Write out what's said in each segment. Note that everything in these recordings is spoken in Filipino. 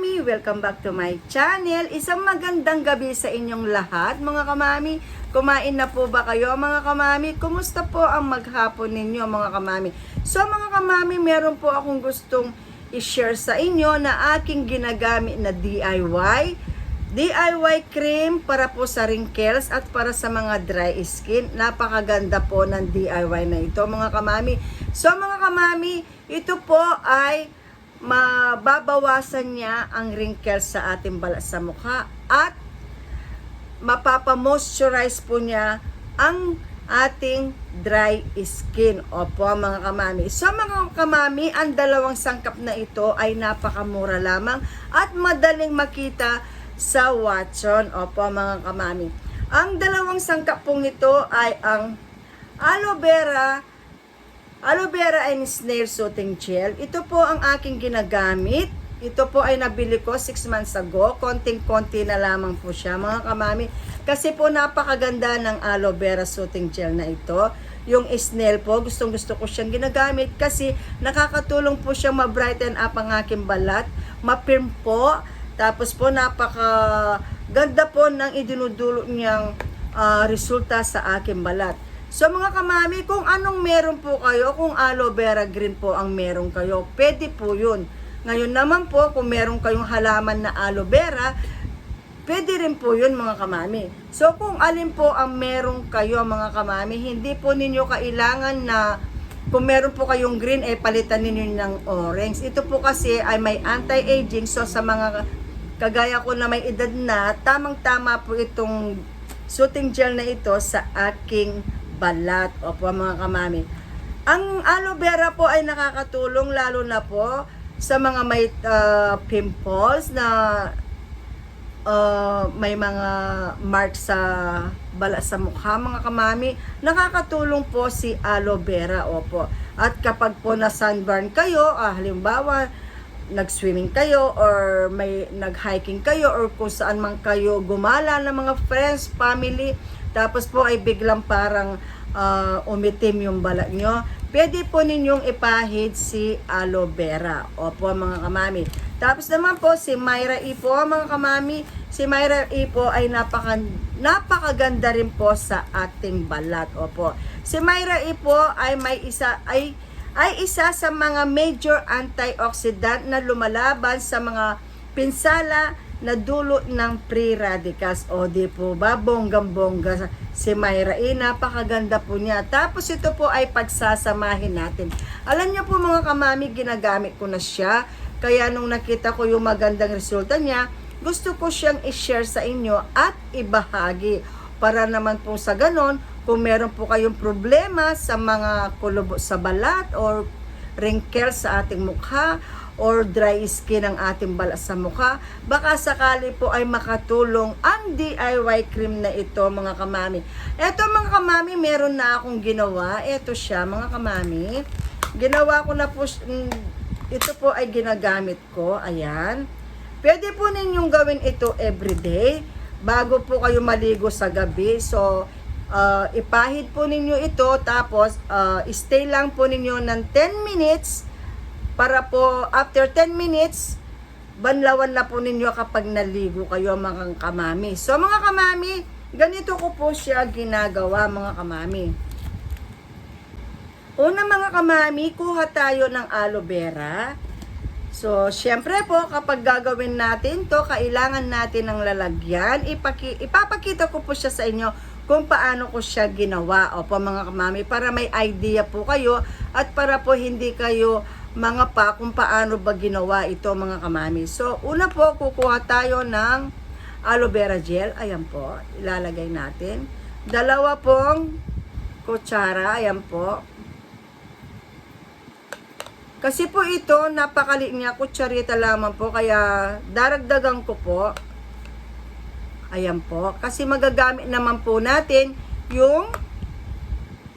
kamami! Welcome back to my channel. Isang magandang gabi sa inyong lahat, mga kamami. Kumain na po ba kayo, mga kamami? Kumusta po ang maghapon ninyo, mga kamami? So, mga kamami, meron po akong gustong i-share sa inyo na aking ginagamit na DIY. DIY cream para po sa wrinkles at para sa mga dry skin. Napakaganda po ng DIY na ito, mga kamami. So, mga kamami, ito po ay mababawasan niya ang wrinkles sa ating balat sa mukha at mapapamoisturize po niya ang ating dry skin. Opo, mga kamami. So, mga kamami, ang dalawang sangkap na ito ay napakamura lamang at madaling makita sa Watson. Opo, mga kamami. Ang dalawang sangkap pong ito ay ang aloe vera Aloe vera and snail soothing gel. Ito po ang aking ginagamit. Ito po ay nabili ko 6 months ago. Konting-konti na lamang po siya mga kamami. Kasi po napakaganda ng aloe vera soothing gel na ito. Yung snail po, gustong gusto ko siyang ginagamit kasi nakakatulong po siyang ma-brighten up ang aking balat. Ma-firm po. Tapos po napaka ganda po ng idinudulot niyang ah, resulta sa aking balat. So mga kamami, kung anong meron po kayo, kung aloe vera green po ang meron kayo, pwede po yun. Ngayon naman po, kung meron kayong halaman na aloe vera, pwede rin po yun mga kamami. So kung alin po ang meron kayo mga kamami, hindi po ninyo kailangan na kung meron po kayong green, eh palitan ninyo ng orange. Ito po kasi ay may anti-aging, so sa mga kagaya ko na may edad na, tamang-tama po itong soothing gel na ito sa aking balat. Opo mga kamami. Ang aloe vera po ay nakakatulong lalo na po sa mga may uh, pimples na uh, may mga marks sa balat sa mukha mga kamami. Nakakatulong po si aloe vera. Opo. At kapag po na sunburn kayo, ah, halimbawa nag-swimming kayo or may nag-hiking kayo or kung saan man kayo gumala ng mga friends, family, tapos po ay biglang parang uh, umitim yung balat nyo, pwede po ninyong ipahid si aloe vera. Opo mga kamami. Tapos naman po si Myra E po mga kamami, si Myra E po ay napaka, napakaganda rin po sa ating balat. Opo. Si Myra E po ay may isa ay ay isa sa mga major antioxidant na lumalaban sa mga pinsala na dulot ng free radicals. O di po ba, bonggang-bongga si Myra. Eh, napakaganda po niya. Tapos ito po ay pagsasamahin natin. Alam niyo po mga kamami, ginagamit ko na siya. Kaya nung nakita ko yung magandang resulta niya, gusto ko siyang i-share sa inyo at ibahagi. Para naman po sa ganon, kung meron po kayong problema sa mga kulubo sa balat or wrinkles sa ating mukha or dry skin ang ating balat sa mukha, baka sakali po ay makatulong ang DIY cream na ito mga kamami. Ito mga kamami, meron na akong ginawa. Ito siya mga kamami. Ginawa ko na po, mm, ito po ay ginagamit ko. Ayan. Pwede po ninyong gawin ito everyday bago po kayo maligo sa gabi. So, uh, ipahid po ninyo ito tapos uh, stay lang po ninyo ng 10 minutes para po after 10 minutes banlawan na po ninyo kapag naligo kayo mga kamami. So mga kamami, ganito ko po siya ginagawa mga kamami. Una mga kamami, kuha tayo ng aloe vera. So, syempre po, kapag gagawin natin to, kailangan natin ng lalagyan. Ipaki, ipapakita ko po siya sa inyo kung paano ko siya ginawa. Opo mga kamami, para may idea po kayo at para po hindi kayo mga pa kung paano ba ginawa ito mga kamami. So, una po, kukuha tayo ng aloe vera gel. Ayan po, ilalagay natin. Dalawa pong kutsara. Ayan po. Kasi po ito, napakaliit niya, kutsarita lamang po, kaya daragdagan ko po. Ayan po. Kasi magagamit naman po natin yung,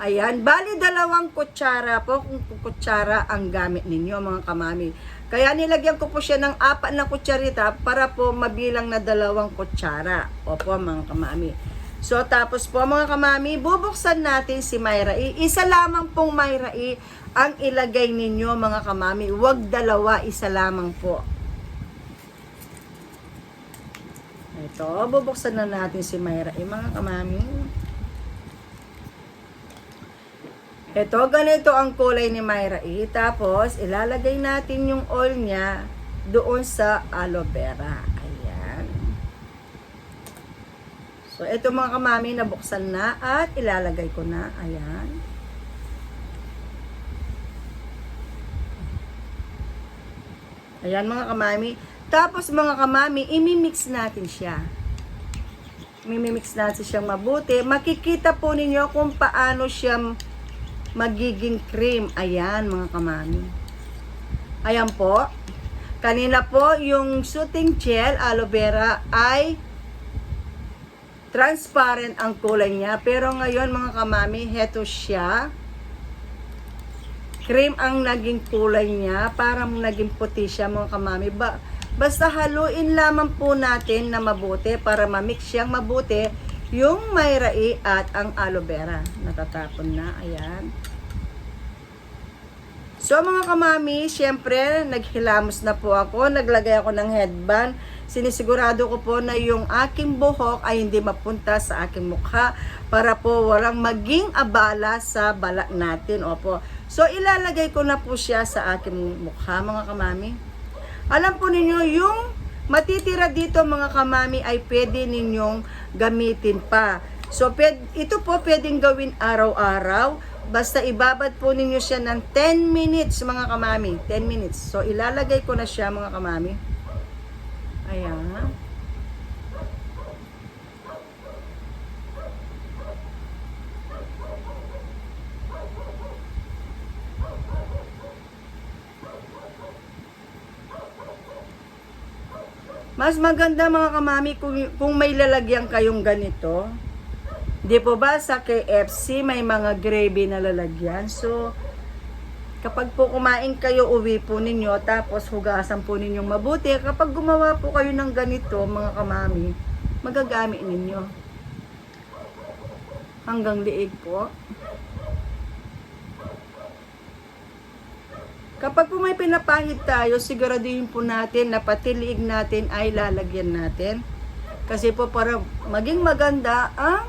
ayan, bali dalawang kutsara po, kung kutsara ang gamit ninyo mga kamami. Kaya nilagyan ko po siya ng apat na kutsarita para po mabilang na dalawang kutsara. Opo mga kamami. So, tapos po mga kamami, bubuksan natin si Myra E. Isa lamang pong Myra E ang ilagay ninyo mga kamami. Huwag dalawa, isa lamang po. Ito, bubuksan na natin si Myra. Eh, mga kamami. Ito, ganito ang kulay ni Myra E. Tapos, ilalagay natin yung oil niya doon sa aloe vera. Ayan. So, ito mga kamami, nabuksan na at ilalagay ko na. Ayan. Ayan mga kamami. Tapos mga kamami, imimix natin siya. Imimix natin siyang mabuti. Makikita po ninyo kung paano siya magiging cream. Ayan mga kamami. Ayan po. Kanina po, yung soothing gel aloe vera ay transparent ang kulay niya. Pero ngayon mga kamami, heto siya. Cream ang naging kulay niya. Parang naging puti siya mga kamami. Ba basta haluin lamang po natin na mabuti para mamix siyang mabuti yung mayrai at ang aloe vera. Natatapon na. Ayan. So mga kamami, syempre, naghilamos na po ako. Naglagay ako ng headband. Sinisigurado ko po na yung aking buhok ay hindi mapunta sa aking mukha para po walang maging abala sa balat natin. Opo. So ilalagay ko na po siya sa aking mukha mga kamami. Alam po ninyo, yung matitira dito mga kamami ay pwede ninyong gamitin pa. So pwed, ito po pwedeng gawin araw-araw. Basta ibabad po ninyo siya ng 10 minutes mga kamami. 10 minutes. So ilalagay ko na siya mga kamami. Ayan. Mas maganda mga kamami kung, kung may lalagyan kayong ganito. Di po ba sa KFC may mga gravy na lalagyan? So, kapag po kumain kayo, uwi po ninyo, tapos hugasan po ninyong mabuti. Kapag gumawa po kayo ng ganito, mga kamami, magagamit ninyo. Hanggang liig po. Kapag po may pinapahid tayo, siguraduhin po natin na pati liig natin ay lalagyan natin. Kasi po para maging maganda ang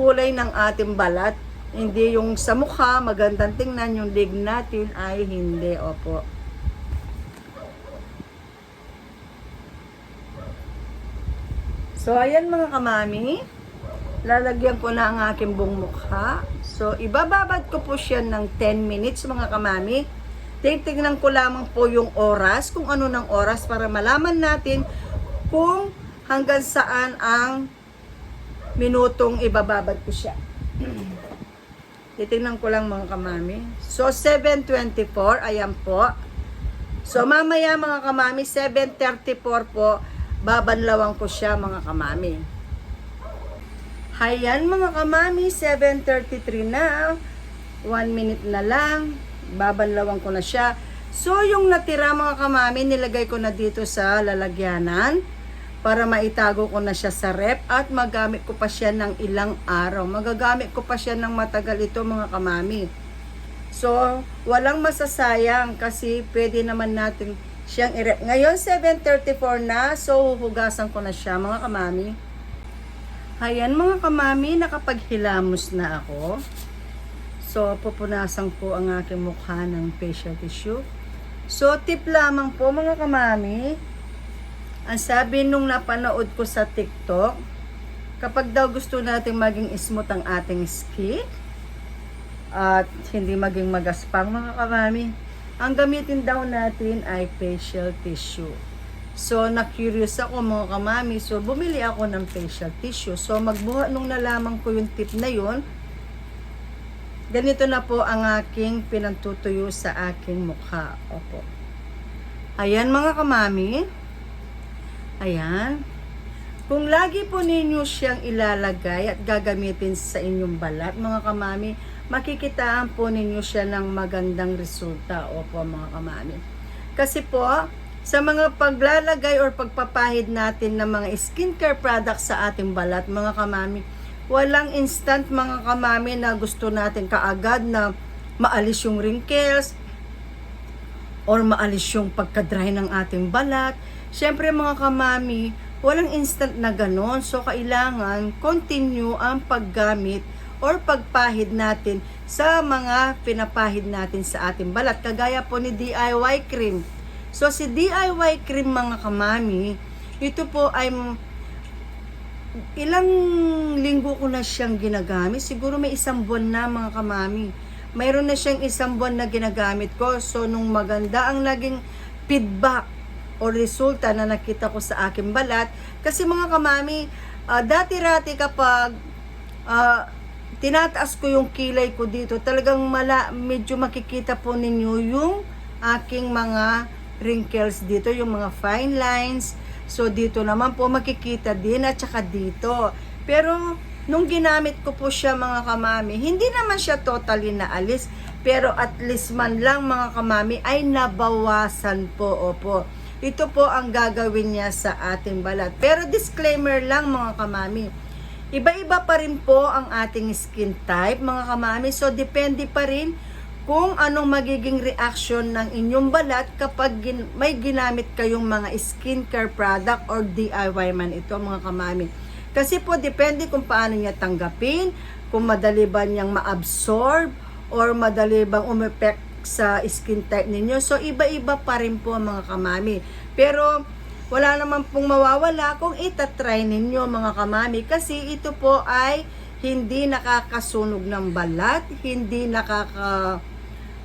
kulay ng ating balat. Hindi yung sa mukha, magandang tingnan, yung lig natin ay hindi. Opo. So, ayan mga kamami. Lalagyan ko na ang aking buong mukha. So, ibababad ko po siya ng 10 minutes mga kamami. Titignan ko lamang po yung oras, kung ano ng oras para malaman natin kung hanggang saan ang minutong ibababad ko siya. Titingnan ko lang mga kamami. So, 7.24, ayan po. So, mamaya mga kamami, 7.34 po, babanlawan ko siya mga kamami. Hayan mga kamami, 7.33 na. 1 minute na lang. Babanlawan ko na siya. So, yung natira mga kamami, nilagay ko na dito sa lalagyanan para maitago ko na siya sa rep at magamit ko pa siya ng ilang araw. Magagamit ko pa siya ng matagal ito mga kamami. So, walang masasayang kasi pwede naman natin siyang i-rep. Ngayon, 7.34 na. So, hugasan ko na siya mga kamami. Ayan mga kamami, nakapaghilamos na ako. So, pupunasan ko ang aking mukha ng facial tissue. So, tip lamang po mga kamami, ang sabi nung napanood ko sa TikTok, kapag daw gusto nating maging smooth ang ating skin, at hindi maging magaspang mga kamami, ang gamitin daw natin ay facial tissue. So, na-curious ako mga kamami. So, bumili ako ng facial tissue. So, magbuha nung nalaman ko yung tip na yun, ganito na po ang aking pinantutuyo sa aking mukha. Opo. Ayan mga kamami. Ayan. Kung lagi po ninyo siyang ilalagay at gagamitin sa inyong balat, mga kamami, makikitaan po ninyo siya ng magandang resulta. Opo mga kamami. Kasi po, sa mga paglalagay or pagpapahid natin ng mga skincare products sa ating balat, mga kamami, walang instant mga kamami na gusto natin kaagad na maalis yung wrinkles or maalis yung pagka-dry ng ating balat. Siyempre mga kamami, walang instant na ganon. So, kailangan continue ang paggamit or pagpahid natin sa mga pinapahid natin sa ating balat. Kagaya po ni DIY cream. So, si DIY cream mga kamami, ito po ay ilang linggo ko na siyang ginagamit. Siguro may isang buwan na mga kamami. Mayroon na siyang isang buwan na ginagamit ko. So, nung maganda ang naging feedback o resulta na nakita ko sa aking balat. Kasi mga kamami, ah, dati-rati kapag ah, tinataas ko yung kilay ko dito, talagang mala, medyo makikita po ninyo yung aking mga wrinkles dito, yung mga fine lines. So, dito naman po makikita din at saka dito. Pero, nung ginamit ko po siya mga kamami, hindi naman siya totally naalis. Pero at least man lang mga kamami ay nabawasan po. Opo. Ito po ang gagawin niya sa ating balat. Pero disclaimer lang mga kamami. Iba-iba pa rin po ang ating skin type mga kamami. So, depende pa rin kung anong magiging reaction ng inyong balat kapag gin- may ginamit kayong mga skincare product or DIY man ito mga kamami. Kasi po depende kung paano niya tanggapin, kung madali ba niyang ma-absorb or madali bang umepek sa skin type ninyo. So iba-iba pa rin po mga kamami. Pero wala naman pong mawawala kung itatry ninyo mga kamami kasi ito po ay hindi nakakasunog ng balat, hindi nakaka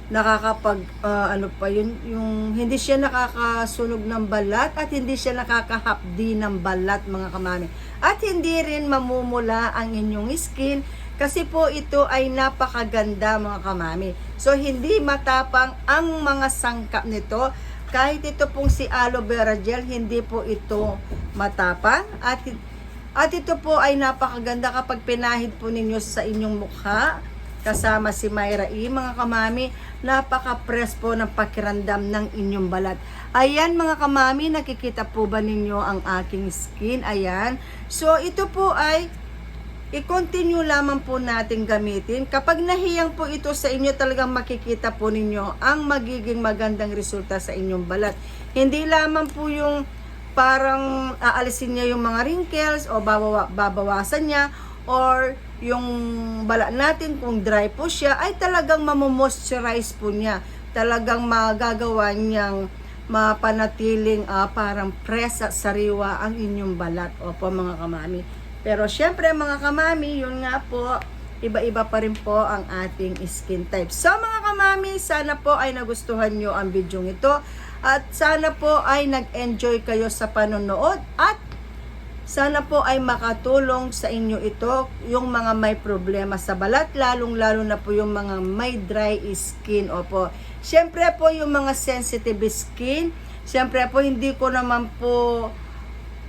nakakapag ah, ano pa yun yung hindi siya nakakasunog ng balat at hindi siya nakakahapdi ng balat mga kamami. At hindi rin mamumula ang inyong skin kasi po ito ay napakaganda mga kamami. So hindi matapang ang mga sangkap nito. Kahit ito pong si aloe vera gel hindi po ito matapang. At at ito po ay napakaganda kapag pinahid po ninyo sa inyong mukha kasama si Myra E. Mga kamami, napaka-press po ng pakiramdam ng inyong balat. Ayan mga kamami, nakikita po ba ninyo ang aking skin? Ayan. So ito po ay i-continue lamang po natin gamitin. Kapag nahiyang po ito sa inyo, talagang makikita po ninyo ang magiging magandang resulta sa inyong balat. Hindi lamang po yung parang aalisin niya yung mga wrinkles o babawa, babawasan niya or yung bala natin kung dry po siya ay talagang mamomoisturize po niya. Talagang magagawa niyang mapanatiling ah, parang press at sariwa ang inyong balat. Opo mga kamami. Pero syempre mga kamami, yun nga po, iba-iba pa rin po ang ating skin type. So mga kamami, sana po ay nagustuhan nyo ang video ito. At sana po ay nag-enjoy kayo sa panonood at sana po ay makatulong sa inyo ito, yung mga may problema sa balat, lalong-lalo na po yung mga may dry skin. Opo. Siyempre po yung mga sensitive skin, siyempre po hindi ko naman po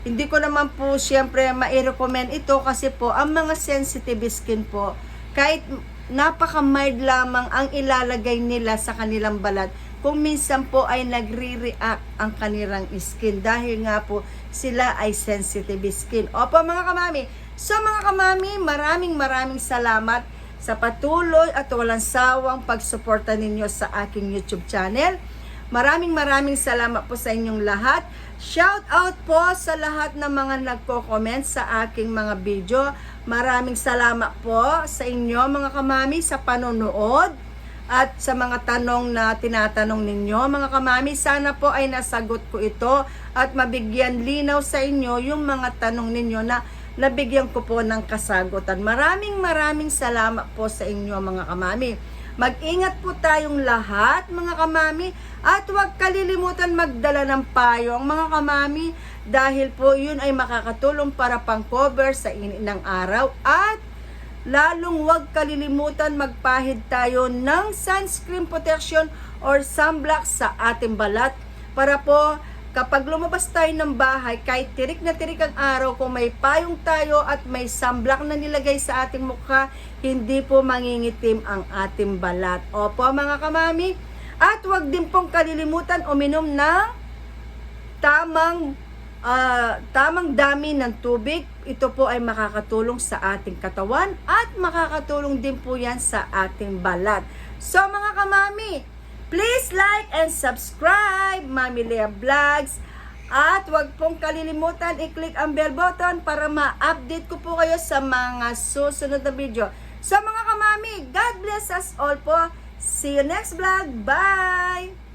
hindi ko naman po siyempre mai-recommend ito kasi po ang mga sensitive skin po kahit napaka-mild lamang ang ilalagay nila sa kanilang balat kung minsan po ay nagre-react ang kanilang skin dahil nga po sila ay sensitive skin. Opo mga kamami. So mga kamami, maraming maraming salamat sa patuloy at walang sawang pagsuporta ninyo sa aking YouTube channel. Maraming maraming salamat po sa inyong lahat. Shout out po sa lahat ng mga nagko-comment sa aking mga video. Maraming salamat po sa inyo mga kamami sa panonood at sa mga tanong na tinatanong ninyo. Mga kamami, sana po ay nasagot ko ito at mabigyan linaw sa inyo yung mga tanong ninyo na nabigyan ko po ng kasagutan. Maraming maraming salamat po sa inyo mga kamami. Mag-ingat po tayong lahat mga kamami at huwag kalilimutan magdala ng payong mga kamami dahil po yun ay makakatulong para pang-cover sa init ng araw at lalong huwag kalilimutan magpahid tayo ng sunscreen protection or sunblock sa ating balat. Para po kapag lumabas tayo ng bahay kahit tirik na tirik ang araw kung may payong tayo at may sunblock na nilagay sa ating mukha hindi po mangingitim ang ating balat. Opo mga kamami. At huwag din pong kalilimutan uminom ng tamang ah, tamang dami ng tubig. Ito po ay makakatulong sa ating katawan at makakatulong din po yan sa ating balat. So mga kamami, please like and subscribe Mami Lea Vlogs At wag pong kalilimutan i-click ang bell button para ma-update ko po kayo sa mga susunod na video. Sa mga kamami, God bless us all po. See you next vlog. Bye!